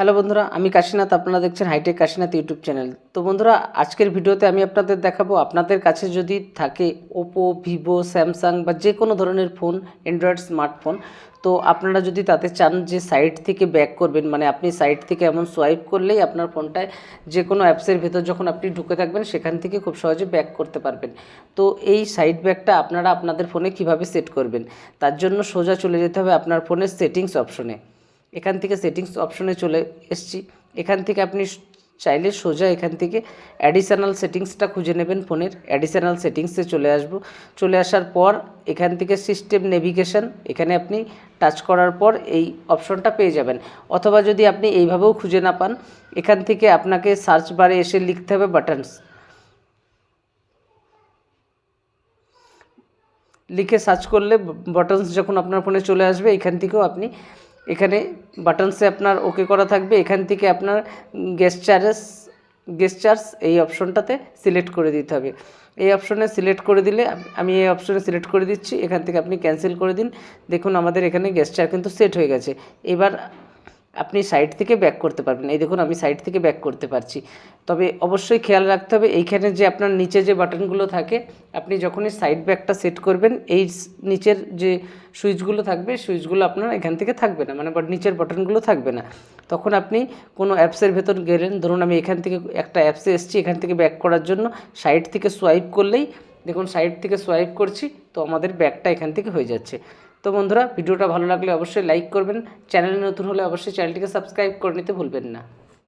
Hello বন্ধুরা, আমি কাশীনাথ, আপনারা দেখছেন হাইটেক কাশীনাথ ইউটিউব চ্যানেল। তো বন্ধুরা, আজকের ভিডিওতে আমি আপনাদের দেখাবো, আপনাদের কাছে যদি থাকে ওপো ভিভো স্যামসাং বা যে কোনো ধরনের ফোন অ্যান্ড্রয়েড স্মার্টফোন তো আপনারা যদি তাতে চান যে সাইট থেকে ব্যাক করবেন মানে আপনি সাইট থেকে এমন সোয়াইপ করলেই আপনার ফোনটায় যে কোনো অ্যাপসের ভেতর যখন আপনি ঢুকে থাকবেন, সেখান থেকে খুব সহজে ব্যাক করতে পারবেন। তো এই সাইট ব্যাকটা আপনারা আপনাদের ফোনে কীভাবে সেট করবেন, তার জন্য সোজা চলে যেতে হবে আপনার ফোনের সেটিংস অপশনে এখান থেকে সেটিংস অপশনে চলে এসছি। এখান থেকে আপনি চাইলে সোজা এখান থেকে অ্যাডিশনাল সেটিংসটা খুঁজে নেবেন ফোনের। অ্যাডিশনাল সেটিংসে চলে আসব। চলে আসার পর এখান থেকে সিস্টেম নেভিগেশন এখানে আপনি টাচ করার পর এই অপশনটা পেয়ে যাবেন। অথবা যদি আপনি এইভাবেও খুঁজে না পান, এখান থেকে আপনাকে সার্চ বারে এসে লিখতে হবে বাটনস লিখে সার্চ করলে বাটনস যখন আপনার ফোনে চলে আসবে, এখান থেকেও আপনি এখানে বাটনসে আপনার ওকে করা থাকবে। এখান থেকে আপনার গেস্টারেস গেস্টার্স এই অপশনটাতে সিলেক্ট করে দিতে হবে। এই অপশনে সিলেক্ট করে দিলে আমি এই অপশনে সিলেক্ট করে দিচ্ছি। এখান থেকে আপনি ক্যান্সেল করে দিন। দেখুন আমাদের এখানে গেস্টার কিন্তু সেট হয়ে গেছে। এবার আপনি সাইড থেকে ব্যাক করতে পারবেন। এই দেখুন, আমি সাইড থেকে ব্যাক করতে পারছি। তবে অবশ্যই খেয়াল রাখতে হবে, এইখানে যে আপনার নিচে যে বাটনগুলো থাকে, আপনি যখনই সাইড ব্যাকটা সেট করবেন, এই নিচের যে সুইচগুলো থাকবে, সুইচগুলো আপনার এখান থেকে থাকবে না মানে নিচের বাটনগুলো থাকবে না। তখন আপনি কোনো অ্যাপসের ভেতর গেলেন, ধরুন আমি এখান থেকে একটা অ্যাপসে এসেছি, এখান থেকে ব্যাক করার জন্য সাইড থেকে সোয়াইপ করলেই, দেখুন সাইড থেকে সোয়াইপ করছি, তো আমাদের ব্যাকটা এখান থেকে হয়ে যাচ্ছে। তো বন্ধুরা, ভিডিওটা ভালো লাগলে অবশ্যই লাইক করবেন। চ্যানেলে নতুন হলে অবশ্যই চ্যানেলটিকে সাবস্ক্রাইব করে নিতে ভুলবেন না।